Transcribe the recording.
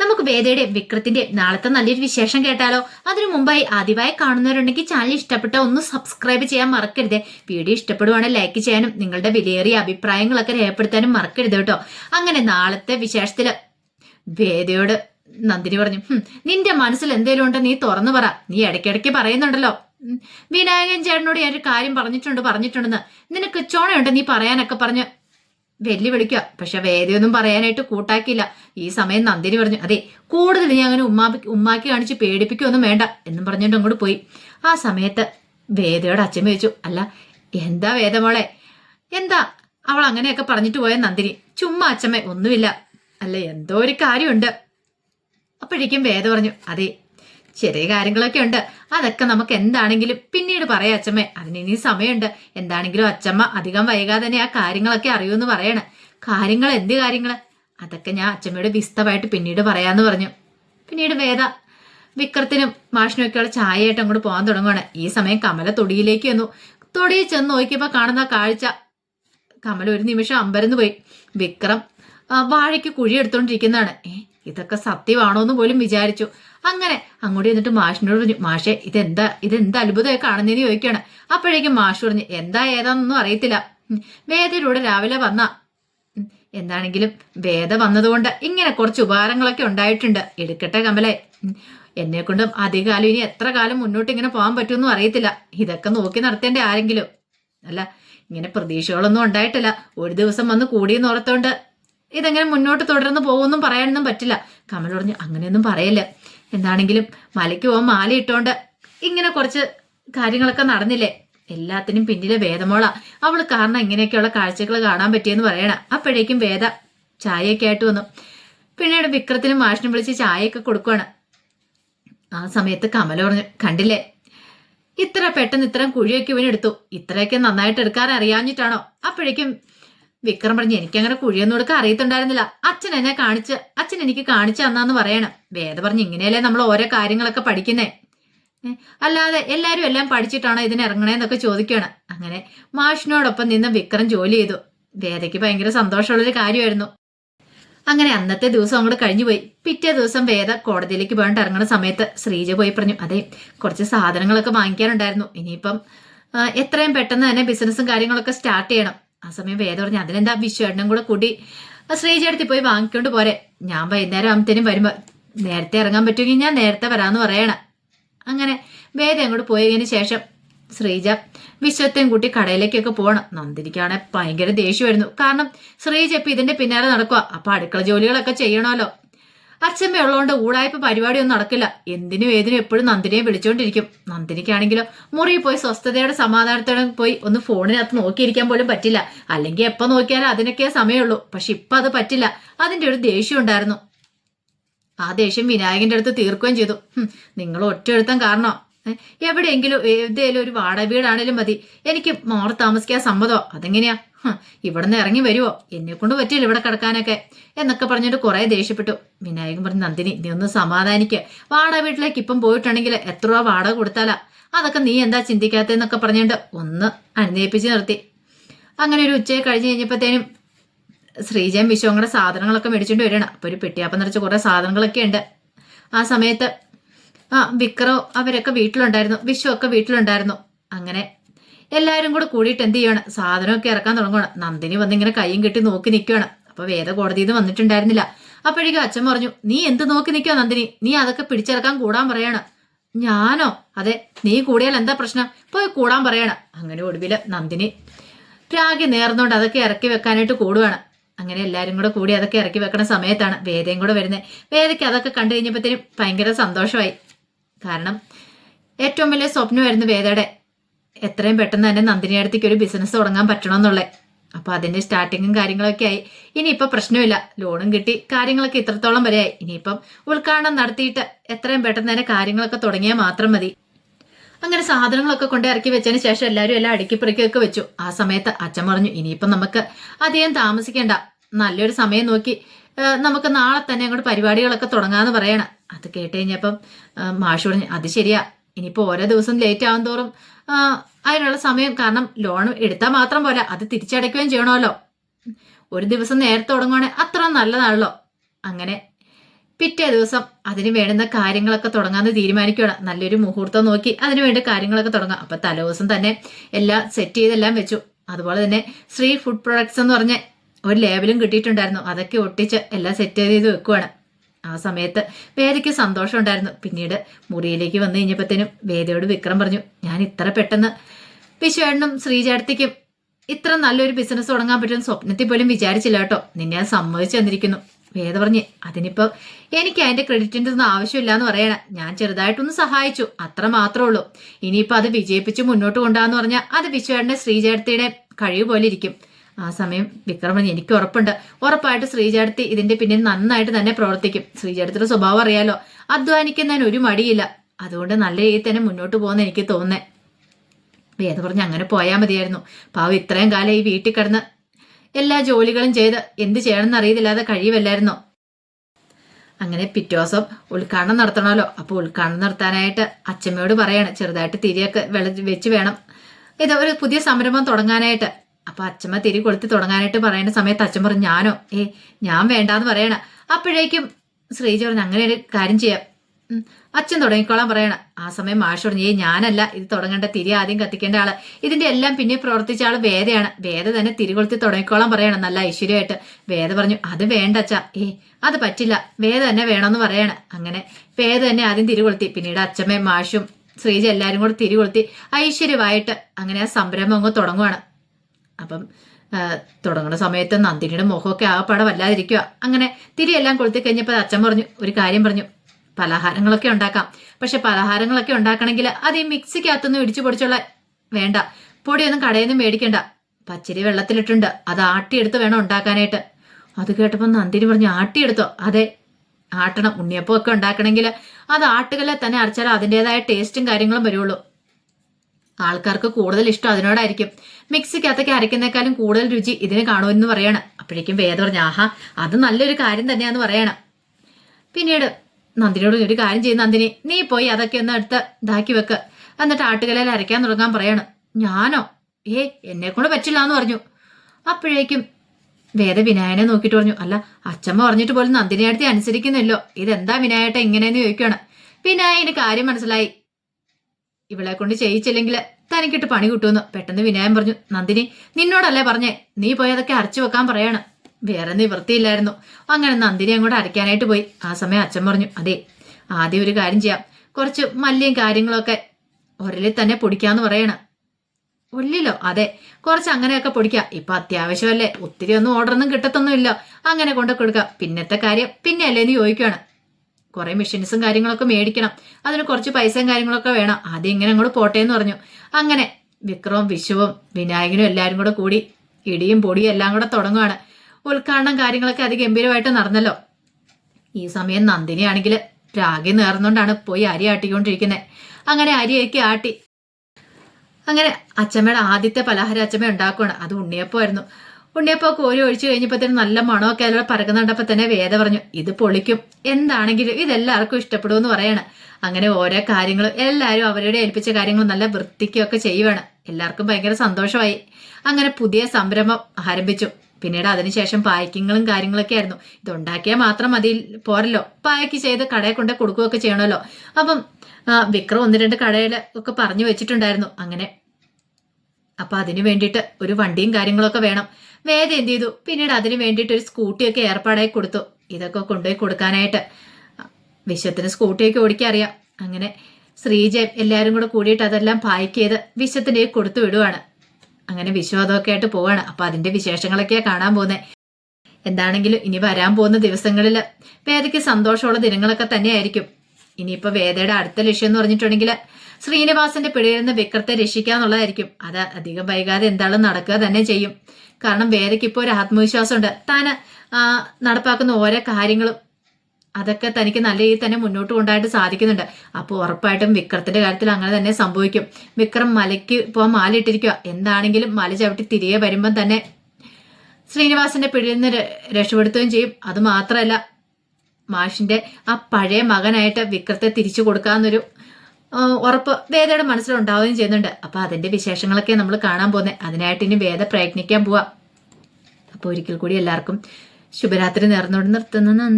നമുക്ക് വേദയുടെ വിക്രത്തിന്റെ നാളത്തെ നല്ലൊരു വിശേഷം കേട്ടാലോ? അതിനു മുമ്പായി ആദ്യമായി കാണുന്നവരുണ്ടെങ്കിൽ ചാനൽ ഇഷ്ടപ്പെട്ട ഒന്ന് സബ്സ്ക്രൈബ് ചെയ്യാൻ മറക്കരുത്. വീഡിയോ ഇഷ്ടപ്പെടുവാണെങ്കിൽ ലൈക്ക് ചെയ്യാനും നിങ്ങളുടെ വിലയേറിയ അഭിപ്രായങ്ങളൊക്കെ രേഖപ്പെടുത്താനും മറക്കരുത് കേട്ടോ. അങ്ങനെ നാളത്തെ വിശേഷത്തിൽ വേദയോട് നന്ദിനി പറഞ്ഞു നിന്റെ മനസ്സിൽ എന്തേലും ഉണ്ടോ നീ തുറന്നു പറ. നീ ഇടയ്ക്കിടയ്ക്ക് പറയുന്നുണ്ടല്ലോ. വിനായകൻ ചേട്ടനോട് ഞാൻ ഒരു കാര്യം പറഞ്ഞിട്ടുണ്ട് പറഞ്ഞിട്ടുണ്ടെന്ന്. നിനക്ക് ചോണയുണ്ട് നീ പറയാനൊക്കെ പറഞ്ഞ്? വെല്ലുവിളിക്കുക. പക്ഷെ വേദയൊന്നും പറയാനായിട്ട് കൂട്ടാക്കിയില്ല. ഈ സമയം നന്ദിനി പറഞ്ഞു അതെ കൂടുതൽ ഞാൻ അങ്ങനെ ഉമ്മാക്ക് ഉമ്മാക്കി കാണിച്ച് പേടിപ്പിക്കുകയൊന്നും വേണ്ട എന്നും പറഞ്ഞുകൊണ്ട് അങ്ങോട്ട് പോയി. ആ സമയത്ത് വേദയോട് അച്ഛൻ ചോദിച്ചു അല്ല എന്താ വേദമോളെ എന്താ അവൾ അങ്ങനെയൊക്കെ പറഞ്ഞിട്ട് പോയ നന്ദിനി? ചുമ്മാ അച്ഛമ്മ ഒന്നുമില്ല. അല്ല എന്തോ ഒരു കാര്യമുണ്ട്. അപ്പോഴേക്കും വേദ പറഞ്ഞു അതെ ചെറിയ കാര്യങ്ങളൊക്കെ ഉണ്ട്. അതൊക്കെ നമുക്ക് എന്താണെങ്കിലും പിന്നീട് പറയാം അച്ഛമ്മ. അതിന് ഇനി സമയമുണ്ട്. എന്താണെങ്കിലും അച്ഛമ്മ അധികം വൈകാതെ തന്നെ ആ കാര്യങ്ങളൊക്കെ അറിയൂന്ന് പറയണ. കാര്യങ്ങൾ എന്ത് കാര്യങ്ങൾ? അതൊക്കെ ഞാൻ അച്ഛമ്മയോട് വിസ്തമായിട്ട് പിന്നീട് പറയാന്ന് പറഞ്ഞു. പിന്നീട് വേദ വിക്രത്തിനും മാഷിനും ഒക്കെയുള്ള ചായയായിട്ട് അങ്ങോട്ട് പോകാൻ തുടങ്ങുകയാണ് ഈ സമയം കമല തൊടിയിലേക്ക് വന്നു തൊടിയിൽ ചെന്ന് നോക്കിയപ്പോൾ കാണുന്ന കാഴ്ച. കമല ഒരു നിമിഷം അമ്പരന്ന് പോയി വിക്രം വാഴയ്ക്ക് കുഴി എടുത്തോണ്ടിരിക്കുന്നതാണ്. ഏ ഇതൊക്കെ സത്യമാണോ എന്ന് പോലും വിചാരിച്ചു. അങ്ങനെ അങ്ങോട്ട് എന്നിട്ട് മാഷിനോട് പറഞ്ഞു മാഷെ ഇതെന്താ ഇതെന്ത് അത്ഭുതമായി കാണുന്നതെന്ന് ചോദിക്കുകയാണ്. അപ്പോഴേക്കും മാഷ് പറഞ്ഞു എന്താ ഏതാണെന്നൊന്നും അറിയത്തില്ല. വേദയിലൂടെ രാവിലെ വന്ന. എന്താണെങ്കിലും വേദ വന്നതുകൊണ്ട് ഇങ്ങനെ കുറച്ച് ഉപകാരങ്ങളൊക്കെ ഉണ്ടായിട്ടുണ്ട്. എടുക്കട്ടെ കമലെ. എന്നെ കൊണ്ടും അധികകാലം ഇനി എത്ര കാലം മുന്നോട്ട് ഇങ്ങനെ പോകാൻ പറ്റുമെന്നും അറിയത്തില്ല. ഇതൊക്കെ നോക്കി നടത്തേണ്ട ആരെങ്കിലും. അല്ല ഇങ്ങനെ പ്രതീക്ഷകളൊന്നും ഉണ്ടായിട്ടില്ല. ഒരു ദിവസം വന്ന് കൂടിയെന്ന് ഓർത്തോണ്ട് ഇതെങ്ങനെ മുന്നോട്ട് തുടർന്ന് പോകുമെന്നും പറയാനൊന്നും പറ്റില്ല. കമൽ പറഞ്ഞു അങ്ങനെയൊന്നും പറയല്ല. എന്താണെങ്കിലും മലയ്ക്ക് പോകാൻ മാല ഇട്ടോണ്ട് ഇങ്ങനെ കുറച്ച് കാര്യങ്ങളൊക്കെ നടന്നില്ലേ? എല്ലാത്തിനും പിന്നിലെ വേദമോള. അവൾ കാരണം ഇങ്ങനെയൊക്കെയുള്ള കാഴ്ചകൾ കാണാൻ പറ്റിയെന്ന് പറയണ. അപ്പോഴേക്കും വേദ ചായയൊക്കെ ആയിട്ട് വന്നു. പിന്നീട് വിക്രത്തിനും മാഷിനും വിളിച്ച് ചായയൊക്കെ കൊടുക്കുവാണ്. ആ സമയത്ത് കമല പറഞ്ഞു കണ്ടില്ലേ? ഇത്ര പെട്ടെന്ന് ഇത്രയും കുഴിയൊക്കെ ഇവനെടുത്തു ഇത്രയൊക്കെ നന്നായിട്ട് എടുക്കാൻ അറിയാഞ്ഞിട്ടാണോ? അപ്പോഴേക്കും വിക്രം പറഞ്ഞു എനിക്കങ്ങനെ കുഴിയൊന്നും എടുക്കാൻ അറിയത്തുണ്ടായിരുന്നില്ല. അച്ഛൻ എന്നെ കാണിച്ച് അച്ഛൻ എനിക്ക് കാണിച്ചു തന്നാന്ന് പറയണം. വേദ പറഞ്ഞു ഇങ്ങനെയല്ലേ നമ്മൾ ഓരോ കാര്യങ്ങളൊക്കെ പഠിക്കുന്നേ? അല്ലാതെ എല്ലാവരും എല്ലാം പഠിച്ചിട്ടാണോ ഇതിനിറങ്ങണേന്നൊക്കെ ചോദിക്കുകയാണ് അങ്ങനെ മാഷിനോടൊപ്പം നിന്ന് വിക്രം ജോലി ചെയ്തു. വേദയ്ക്ക് ഭയങ്കര സന്തോഷമുള്ളൊരു കാര്യമായിരുന്നു. അങ്ങനെ അന്നത്തെ ദിവസം അങ്ങോട്ട് കഴിഞ്ഞുപോയി. പിറ്റേ ദിവസം വേദ കോടതിയിലേക്ക് പോയിട്ട് ഇറങ്ങുന്ന സമയത്ത് ശ്രീജ പോയി പറഞ്ഞു അതെ കുറച്ച് സാധനങ്ങളൊക്കെ വാങ്ങിക്കാനുണ്ടായിരുന്നു. ഇനിയിപ്പം എത്രയും പെട്ടെന്ന് തന്നെ ബിസിനസ്സും കാര്യങ്ങളൊക്കെ സ്റ്റാർട്ട് ചെയ്യണം. ആ സമയം വേദം പറഞ്ഞു അതിനെന്താ വിഷു? എണ്ണം കൂടെ കൂടി ആ, ശ്രീജി അടുത്ത് പോയി വാങ്ങിക്കൊണ്ട് പോരെ. ഞാൻ വൈകുന്നേരം ആകുമ്പത്തേനും വരുമ്പോ നേരത്തെ ഇറങ്ങാൻ പറ്റുമെങ്കിൽ ഞാൻ നേരത്തെ വരാന്ന് പറയണം. അങ്ങനെ വേദം അങ്ങോട്ട് പോയതിന് ശേഷം ശ്രീജ വിശ്വത്തെയും കൂട്ടി കടയിലേക്കൊക്കെ പോകണം നന്ദിനിക്കാണെ ഭയങ്കര ദേഷ്യമായിരുന്നു. കാരണം ശ്രീജ ഇപ്പൊ ഇതിന്റെ പിന്നാലെ നടക്കുക അപ്പൊ അടുക്കള ജോലികളൊക്കെ ചെയ്യണമല്ലോ. അച്ഛമ്മ ഉള്ളതുകൊണ്ട് ഊടായ്പ പരിപാടിയൊന്നും നടക്കില്ല. എന്തിനും ഏതിനും എപ്പോഴും നന്ദിനിയെ വിളിച്ചോണ്ടിരിക്കും. നന്ദിനിക്കാണെങ്കിലോ മുറിയിൽ പോയി സ്വസ്ഥതയുടെ സമാധാനത്തോടെ പോയി ഒന്ന് ഫോണിനകത്ത് നോക്കിയിരിക്കാൻ പോലും പറ്റില്ല. അല്ലെങ്കിൽ എപ്പൊ നോക്കിയാലും അതിനൊക്കെ സമയമുള്ളൂ. പക്ഷെ ഇപ്പൊ അത് പറ്റില്ല. അതിന്റെ ഒരു ദേഷ്യം ഉണ്ടായിരുന്നു. ആ ദേഷ്യം വിനായകന്റെ അടുത്ത് തീർക്കുകയും ചെയ്തു. നിങ്ങൾ ഒറ്റയെഴുത്താൻ കാരണം? എവിടെയെങ്കിലും ഏതെങ്കിലും ഒരു വാടക വീടാണേലും മതി. എനിക്ക് മോർ താമസിക്കാൻ സമ്മതോ? അതെങ്ങനെയാ? ഹ്, ഇവിടുന്ന് ഇറങ്ങി വരുമോ എന്നെ കൊണ്ട് പറ്റില്ല ഇവിടെ കിടക്കാനൊക്കെ. എന്നൊക്കെ പറഞ്ഞിട്ട് കുറെ ദേഷ്യപ്പെട്ടു. വിനായകൻ പറഞ്ഞു നന്ദിനി നീ ഒന്ന് സമാധാനിക്കുക വാടക വീട്ടിലേക്ക് ഇപ്പം പോയിട്ടുണ്ടെങ്കിൽ എത്ര രൂപ വാടക കൊടുത്താലാ? അതൊക്കെ നീ എന്താ ചിന്തിക്കാത്തതെന്നൊക്കെ പറഞ്ഞിട്ട് ഒന്ന് അനുനയിപ്പിച്ച് നിർത്തി. അങ്ങനെ ഒരു ഉച്ചയെ കഴിഞ്ഞ് കഴിഞ്ഞപ്പോഴത്തേനും ശ്രീജയും വിശ്വങ്ങളുടെ സാധനങ്ങളൊക്കെ മേടിച്ചുകൊണ്ട് വരികയാണ്. അപ്പോൾ ഒരു പെട്ടിയാപ്പം നിറച്ച് കുറേ സാധനങ്ങളൊക്കെ ഉണ്ട്. ആ സമയത്ത് ആ വിക്രോ അവരൊക്കെ വീട്ടിലുണ്ടായിരുന്നു. വിശ്വമൊക്കെ വീട്ടിലുണ്ടായിരുന്നു. അങ്ങനെ എല്ലാവരും കൂടെ കൂടിയിട്ട് എന്ത് ചെയ്യണം? സാധനമൊക്കെ ഇറക്കാൻ തുടങ്ങണം നന്ദിനി വന്ന് ഇങ്ങനെ കൈയും കെട്ടി നോക്കി നിൽക്കുകയാണ് അപ്പൊ വേദ കോടതിയിൽ നിന്ന് വന്നിട്ടുണ്ടായിരുന്നില്ല. അപ്പോഴേക്കും അച്ഛൻ പറഞ്ഞു നീ എന്ത് നോക്കി നിൽക്കുക നന്ദിനി? നീ അതൊക്കെ പിടിച്ചിറക്കാൻ കൂടാൻ പറയണം. ഞാനോ? അതെ നീ കൂടിയാൽ എന്താ പ്രശ്നം? പോയി കൂടാൻ പറയണം. അങ്ങനെ ഒടുവിൽ നന്ദിനി രാഗി നേർന്നുകൊണ്ട് അതൊക്കെ ഇറക്കി വെക്കാനായിട്ട് കൂടുവാണ്. അങ്ങനെ എല്ലാവരും കൂടെ കൂടി അതൊക്കെ ഇറക്കി വെക്കണ സമയത്താണ് വേദയും കൂടെ വരുന്നത്. വേദയ്ക്ക് അതൊക്കെ കണ്ടു കഴിഞ്ഞപ്പോഴത്തേനും ഭയങ്കര സന്തോഷമായി. കാരണം ഏറ്റവും വലിയ സ്വപ്നമായിരുന്നു വേദയുടെ എത്രയും പെട്ടെന്ന് തന്നെ നന്ദിനി അടുത്തേക്ക് ഒരു ബിസിനസ് തുടങ്ങാൻ പറ്റണമെന്നുള്ളത് അപ്പൊ അതിന്റെ സ്റ്റാർട്ടിങ്ങും കാര്യങ്ങളൊക്കെ ആയി. ഇനിയിപ്പോൾ പ്രശ്നമില്ല. ലോണും കിട്ടി. കാര്യങ്ങളൊക്കെ ഇത്രത്തോളം വരെ ആയി. ഇനിയിപ്പം ഉദ്ഘാടനം നടത്തിയിട്ട് എത്രയും പെട്ടെന്ന് തന്നെ കാര്യങ്ങളൊക്കെ തുടങ്ങിയാൽ മാത്രം മതി. അങ്ങനെ സാധനങ്ങളൊക്കെ കൊണ്ട് ഇറക്കി വെച്ചതിന് ശേഷം എല്ലാവരും എല്ലാം അടുക്കി പെറുക്കിയൊക്കെ വെച്ചു. ആ സമയത്ത് അച്ഛൻ പറഞ്ഞു ഇനിയിപ്പം നമുക്ക് അധികം താമസിക്കേണ്ട. നല്ലൊരു സമയം നോക്കി നമുക്ക് നാളെ തന്നെ അങ്ങോട്ട് പരിപാടികളൊക്കെ തുടങ്ങാന്ന് പറയണം. അത് കേട്ട് കഴിഞ്ഞപ്പം മാഷ് പറഞ്ഞു അത് ശരിയാ. ഇനിയിപ്പോൾ ഓരോ ദിവസം ലേറ്റ് ആവും തോറും അതിനുള്ള സമയം കാരണം ലോൺ എടുത്താൽ മാത്രം പോരാ. അത് തിരിച്ചടയ്ക്കുകയും ചെയ്യണമല്ലോ. ഒരു ദിവസം നേരത്തെ തുടങ്ങുവാണെങ്കിൽ അത്ര നല്ലതാണല്ലോ. അങ്ങനെ പിറ്റേ ദിവസം അതിന് വേണ്ടുന്ന കാര്യങ്ങളൊക്കെ തുടങ്ങാമെന്ന് തീരുമാനിക്കുകയാണ് നല്ലൊരു മുഹൂർത്തം നോക്കി അതിന് വേണ്ട കാര്യങ്ങളൊക്കെ തുടങ്ങാം. അപ്പൊ തലേദിവസം തന്നെ എല്ലാം സെറ്റ് ചെയ്തെല്ലാം വെച്ചു. അതുപോലെ തന്നെ ശ്രീ ഫുഡ് പ്രൊഡക്ട്സ് എന്ന് പറഞ്ഞ ഒരു ലേബലും കിട്ടിയിട്ടുണ്ടായിരുന്നു. അതൊക്കെ ഒട്ടിച്ച് എല്ലാം സെറ്റ് ചെയ്ത് വെക്കുവാണ്. ആ സമയത്ത് വേദയ്ക്ക് സന്തോഷം ഉണ്ടായിരുന്നു. പിന്നീട് മുറിയിലേക്ക് വന്നു കഴിഞ്ഞപ്പോഴത്തേനും വേദയോട് വിക്രം പറഞ്ഞു ഞാൻ ഇത്ര പെട്ടെന്ന് വിശ്വേടനും ശ്രീചേട്ടത്തിക്കും ഇത്ര നല്ലൊരു ബിസിനസ് തുടങ്ങാൻ പറ്റുമെന്ന് സ്വപ്നത്തിൽ പോലും വിചാരിച്ചില്ല കേട്ടോ. നിന്നെ സമ്മതിച്ചു തന്നിരിക്കുന്നു. വേദ പറഞ്ഞ് അതിനിപ്പോ എനിക്ക് അതിന്റെ ക്രെഡിറ്റിന്റെ ഒന്നും ആവശ്യമില്ല എന്ന് പറയണ. ഞാൻ ചെറുതായിട്ടൊന്ന് സഹായിച്ചു അത്ര മാത്രമേ ഉള്ളൂ. ഇനിയിപ്പോ അത് വിജയിപ്പിച്ച് മുന്നോട്ട് കൊണ്ടാന്ന് പറഞ്ഞാൽ അത് വിശ്വേട്ടന്റെ ശ്രീചേട്ടത്തിയുടെ കഴിവ് പോലെ ഇരിക്കും. ആ സമയം വിക്രമൻ എനിക്ക് ഉറപ്പുണ്ട്. ഉറപ്പായിട്ട് ശ്രീചേട്ടത്തി ഇതിന്റെ പിന്നിൽ നന്നായിട്ട് തന്നെ പ്രവർത്തിക്കും. ശ്രീചേട്ടത്തിന്റെ സ്വഭാവം അറിയാലോ? അധ്വാനിക്കുന്നതിന് ഒരു മടിയില്ല. അതുകൊണ്ട് നല്ല രീതിയിൽ തന്നെ മുന്നോട്ട് പോകുന്ന എനിക്ക് തോന്നേ വേദ പറഞ്ഞ് അങ്ങനെ പോയാൽ മതിയായിരുന്നു. പാവ് ഇത്രയും കാലം ഈ വീട്ടിൽ കിടന്ന് എല്ലാ ജോലികളും ചെയ്ത് എന്ത് ചെയ്യണമെന്ന് അറിയത്തില്ലാതെ കഴിയുമല്ലായിരുന്നോ അങ്ങനെ പിറ്റേ ദിവസം നടത്തണമല്ലോ. അപ്പോൾ ഉദ്ഘാടനം നടത്താനായിട്ട് അച്ഛമ്മയോട് പറയാണ് ചെറുതായിട്ട് തിരിയൊക്കെ വെച്ച് വേണം. ഇത് ഒരു പുതിയ സംരംഭം തുടങ്ങാനായിട്ട്. അപ്പൊ അച്ഛമ്മ തിരി കൊളുത്തി തുടങ്ങാനായിട്ട് പറയുന്ന സമയത്ത് അച്ഛൻ പറഞ്ഞു ഞാനോ? ഏ ഞാൻ വേണ്ടാന്ന് പറയണ. അപ്പോഴേക്കും ശ്രീജ പറഞ്ഞു അങ്ങനെ ഒരു കാര്യം ചെയ്യാം. അച്ഛൻ തുടങ്ങിക്കോളാൻ പറയണ. ആ സമയം മാഷ് പറഞ്ഞു ഏ ഞാനല്ല. ഇത് തുടങ്ങേണ്ട തിരി ആദ്യം കത്തിക്കേണ്ട ആൾ. ഇതിന്റെ എല്ലാം പിന്നെ പ്രവർത്തിച്ച ആൾ വേദയാണ്. വേദ തന്നെ തിരി കൊളുത്തി തുടങ്ങിക്കോളാൻ പറയണം. നല്ല ഐശ്വര്യമായിട്ട്. വേദ പറഞ്ഞു അത് വേണ്ട അച്ഛ. ഏ അത് പറ്റില്ല. വേദ തന്നെ വേണമെന്ന് പറയണ. അങ്ങനെ വേദ തന്നെ ആദ്യം തിരി കൊളുത്തി. പിന്നീട് അച്ഛമ്മയും മാഷും ശ്രീജ എല്ലാരും കൂടെ തിരികൊളുത്തി ഐശ്വര്യമായിട്ട് അങ്ങനെ ആ സംരംഭം അങ്ങ് തുടങ്ങുവാണ്. അപ്പം തുടങ്ങുന്ന സമയത്ത് നന്ദിനിയുടെ മുഖമൊക്കെ ആകപ്പാടെ വല്ലാതിരിക്കുക അങ്ങനെ തിരിയെല്ലാം കൊളുത്തി കഴിഞ്ഞപ്പോൾ അച്ഛൻ പറഞ്ഞു ഒരു കാര്യം പറഞ്ഞു പലഹാരങ്ങളൊക്കെ ഉണ്ടാക്കാം. പക്ഷെ പലഹാരങ്ങളൊക്കെ ഉണ്ടാക്കണമെങ്കിൽ അത് ഈ മിക്സിക്കകത്തൊന്നും ഇടിച്ചു പൊടിച്ചുള്ള വേണ്ട. പൊടിയൊന്നും കടയൊന്നും മേടിക്കണ്ട. പച്ചരി വെള്ളത്തിലിട്ടുണ്ട് അത് ആട്ടിയെടുത്ത് വേണം ഉണ്ടാക്കാനായിട്ട്. അത് കേട്ടപ്പോൾ നന്ദിനി പറഞ്ഞു ആട്ടിയെടുത്തോ? അതെ ആട്ടണം. ഉണ്ണിയപ്പം ഒക്കെ ഉണ്ടാക്കണമെങ്കിൽ അത് ആട്ടുകല്ലെ തന്നെ അരച്ചാൽ അതിന്റെതായ ടേസ്റ്റും കാര്യങ്ങളും വരുള്ളൂ. ആൾക്കാർക്ക് കൂടുതൽ ഇഷ്ടം അതിനോടായിരിക്കും. മിക്സിക്കകത്തൊക്കെ അരയ്ക്കുന്നേക്കാളും കൂടുതൽ രുചി ഇതിന് കാണുമെന്ന് പറയണം. അപ്പോഴേക്കും വേദ പറഞ്ഞു ആഹാ അത് നല്ലൊരു കാര്യം തന്നെയാന്ന് പറയണം. പിന്നീട് നന്ദിനോട് ഒരു കാര്യം ചെയ്യുന്ന നന്ദിനി നീ പോയി അതൊക്കെ ഒന്ന് എടുത്ത് ഇതാക്കി വെക്ക്. എന്നിട്ട് ആട്ടുകലയിൽ അരയ്ക്കാൻ തുടങ്ങാൻ പറയാണ്. ഞാനോ? ഏ എന്നെ കൊണ്ട് പറ്റില്ല എന്ന് പറഞ്ഞു. അപ്പോഴേക്കും വേദ വിനായനെ നോക്കിയിട്ട് പറഞ്ഞു അല്ല അച്ഛമ്മ പറഞ്ഞിട്ട് പോലും നന്ദിനി അടുത്ത് അനുസരിക്കുന്നില്ലോ. ഇതെന്താ വിനായട്ടെ ഇങ്ങനെയെന്ന് ചോദിക്കുകയാണ് വിനായന് കാര്യം മനസ്സിലായി. ഇവളെ കൊണ്ട് ചെയ്യിച്ചില്ലെങ്കിൽ തനിക്കിട്ട് പണി കിട്ടുമെന്ന് പെട്ടെന്ന് വിനയം പറഞ്ഞു. നന്ദിനി നിന്നോടല്ലേ പറഞ്ഞേ? നീ പോയി അതൊക്കെ അരച്ചു വെക്കാൻ പറയാണ്. വേറെ നിവൃത്തിയില്ലായിരുന്നു. അങ്ങനെ നന്ദിനി അങ്ങോട്ട് അരയ്ക്കാനായിട്ട് പോയി. ആ സമയം അച്ഛൻ പറഞ്ഞു അതെ ആദ്യം ഒരു കാര്യം ചെയ്യാം. കുറച്ച് മല്ലിയും കാര്യങ്ങളൊക്കെ ഒരലിൽ തന്നെ പൊടിക്കാന്ന് പറയണ. ഉള്ളിലോ അതെ കുറച്ച് അങ്ങനെയൊക്കെ പൊടിക്കാം. ഇപ്പൊ അത്യാവശ്യമല്ലേ. ഒത്തിരി ഒന്നും ഓർഡറൊന്നും കിട്ടത്തൊന്നുമില്ല. അങ്ങനെ കൊണ്ടൊക്കെ കൊടുക്കാം. പിന്നത്തെ കാര്യം പിന്നെ അല്ലേ നീ ചോദിക്കുകയാണ് കുറെ മെഷീൻസും കാര്യങ്ങളൊക്കെ മേടിക്കണം. അതിന് കുറച്ച് പൈസയും കാര്യങ്ങളൊക്കെ വേണം. ആദ്യം ഇങ്ങനെ അങ്ങോട്ട് പോട്ടെ എന്ന് പറഞ്ഞു. അങ്ങനെ വിക്രവും വിഷുവും വിനായകനും എല്ലാവരും കൂടെ കൂടി ഇടിയും പൊടിയും എല്ലാം കൂടെ തുടങ്ങുകയാണ് ഉദ്ഘാടനം കാര്യങ്ങളൊക്കെ അതിഗംഭീരമായിട്ട് നടന്നല്ലോ. ഈ സമയം നന്ദിനിയാണെങ്കിൽ രാഗി നേർന്നുകൊണ്ടാണ് പോയി അരി ആട്ടിക്കൊണ്ടിരിക്കുന്നത് അങ്ങനെ അരിയൊക്കെ ആട്ടി. അങ്ങനെ അച്ചമ്മയുടെ ആദ്യത്തെ പലഹാരം അച്ചമ്മ ഉണ്ടാക്കുകയാണ് അത് ഉണ്ണിയപ്പമായിരുന്നു. ഉണ്ണിയപ്പോ കോരി ഒഴിച്ചു കഴിഞ്ഞപ്പോഴത്തേനും നല്ല മണമൊക്കെ അതിലൂടെ പറക്കുന്നുണ്ടപ്പോൾ തന്നെ വേദ പറഞ്ഞു ഇത് പൊളിക്കും. എന്താണെങ്കിലും ഇതെല്ലാവർക്കും ഇഷ്ടപ്പെടുമെന്ന് പറയാണ്. അങ്ങനെ ഓരോ കാര്യങ്ങളും എല്ലാവരും അവരുടെ ഏൽപ്പിച്ച കാര്യങ്ങൾ നല്ല വൃത്തിക്കൊക്കെ ചെയ്യുവാണ്. എല്ലാവർക്കും ഭയങ്കര സന്തോഷമായി. അങ്ങനെ പുതിയ സംരംഭം ആരംഭിച്ചു. പിന്നീട് അതിനുശേഷം പായ്ക്കിങ്ങും കാര്യങ്ങളൊക്കെ ആയിരുന്നു. ഇതുണ്ടാക്കിയാൽ മാത്രം മതി പോരല്ലോ. പായ്ക്ക് ചെയ്ത് കടയിൽ കൊണ്ട് കൊടുക്കുകയൊക്കെ ചെയ്യണമല്ലോ. അപ്പം വിക്രം ഒന്ന് രണ്ട് കടയിൽ ഒക്കെ പറഞ്ഞു വെച്ചിട്ടുണ്ടായിരുന്നു. അങ്ങനെ അപ്പൊ അതിനു വേണ്ടിയിട്ട് ഒരു വണ്ടിയും കാര്യങ്ങളൊക്കെ വേണം. വേദ എന്ത് ചെയ്തു? പിന്നീട് അതിന് വേണ്ടിയിട്ട് ഒരു സ്കൂട്ടിയൊക്കെ ഏർപ്പാടായി കൊടുത്തു. ഇതൊക്കെ കൊണ്ടുപോയി കൊടുക്കാനായിട്ട്. വിശ്വത്തിന് സ്കൂട്ടിയൊക്കെ അറിയാം അങ്ങനെ ശ്രീജയം എല്ലാവരും കൂടെ കൂടിയിട്ട് അതെല്ലാം പായ്ക്ക് ചെയ്ത് വിശ്വത്തിന്റെ കൊടുത്തു വിടുവാണ്. അങ്ങനെ വിശ്വാദമൊക്കെ ആയിട്ട് പോവാണ്. അപ്പൊ അതിന്റെ വിശേഷങ്ങളൊക്കെയാ കാണാൻ പോകുന്നത് എന്താണെങ്കിലും ഇനി വരാൻ പോകുന്ന ദിവസങ്ങളിൽ വേദയ്ക്ക് സന്തോഷമുള്ള ദിനങ്ങളൊക്കെ തന്നെയായിരിക്കും. ഇനിയിപ്പോ വേദയുടെ അടുത്ത ലക്ഷ്യം എന്ന് പറഞ്ഞിട്ടുണ്ടെങ്കിൽ ശ്രീനിവാസന്റെ പിടിയിൽ നിന്ന് വിക്രത്തെ രക്ഷിക്കാന്നുള്ളതായിരിക്കും. അത് അധികം വൈകാതെ എന്താണ് നടക്കുക തന്നെ ചെയ്യും. കാരണം വേദയ്ക്ക് ഇപ്പോൾ ഒരു ആത്മവിശ്വാസമുണ്ട്. താൻ നടപ്പാക്കുന്ന ഓരോ കാര്യങ്ങളും അതൊക്കെ തനിക്ക് നല്ല രീതിയിൽ തന്നെ മുന്നോട്ട് കൊണ്ടായിട്ട് സാധിക്കുന്നുണ്ട്. അപ്പോൾ ഉറപ്പായിട്ടും വിക്രത്തിന്റെ കാര്യത്തിൽ അങ്ങനെ തന്നെ സംഭവിക്കും. വിക്രം മലയ്ക്ക് ഇപ്പോൾ മാലിട്ടിരിക്കുക എന്താണെങ്കിലും മല ചവിട്ടി തിരികെ വരുമ്പം തന്നെ ശ്രീനിവാസിന്റെ പിടിയിൽ നിന്ന് രക്ഷപ്പെടുത്തുകയും ചെയ്യും. അത് മാത്രമല്ല മാഷിന്റെ ആ പഴയ മകനായിട്ട് വിക്രത്തെ തിരിച്ചു കൊടുക്കാന്നൊരു ഉറപ്പ് വേദയുടെ മനസ്സിലുണ്ടാവുകയും ചെയ്യുന്നുണ്ട്. അപ്പൊ അതിന്റെ വിശേഷങ്ങളൊക്കെ നമ്മൾ കാണാൻ പോകുന്നത് അതിനായിട്ട് ഇനി വേദ പ്രയത്നിക്കാൻ പോവാം. അപ്പോൾ ഒരിക്കൽ കൂടി എല്ലാവർക്കും ശുഭരാത്രി നേർന്നോട് നിർത്തുന്നു. നന്ദി.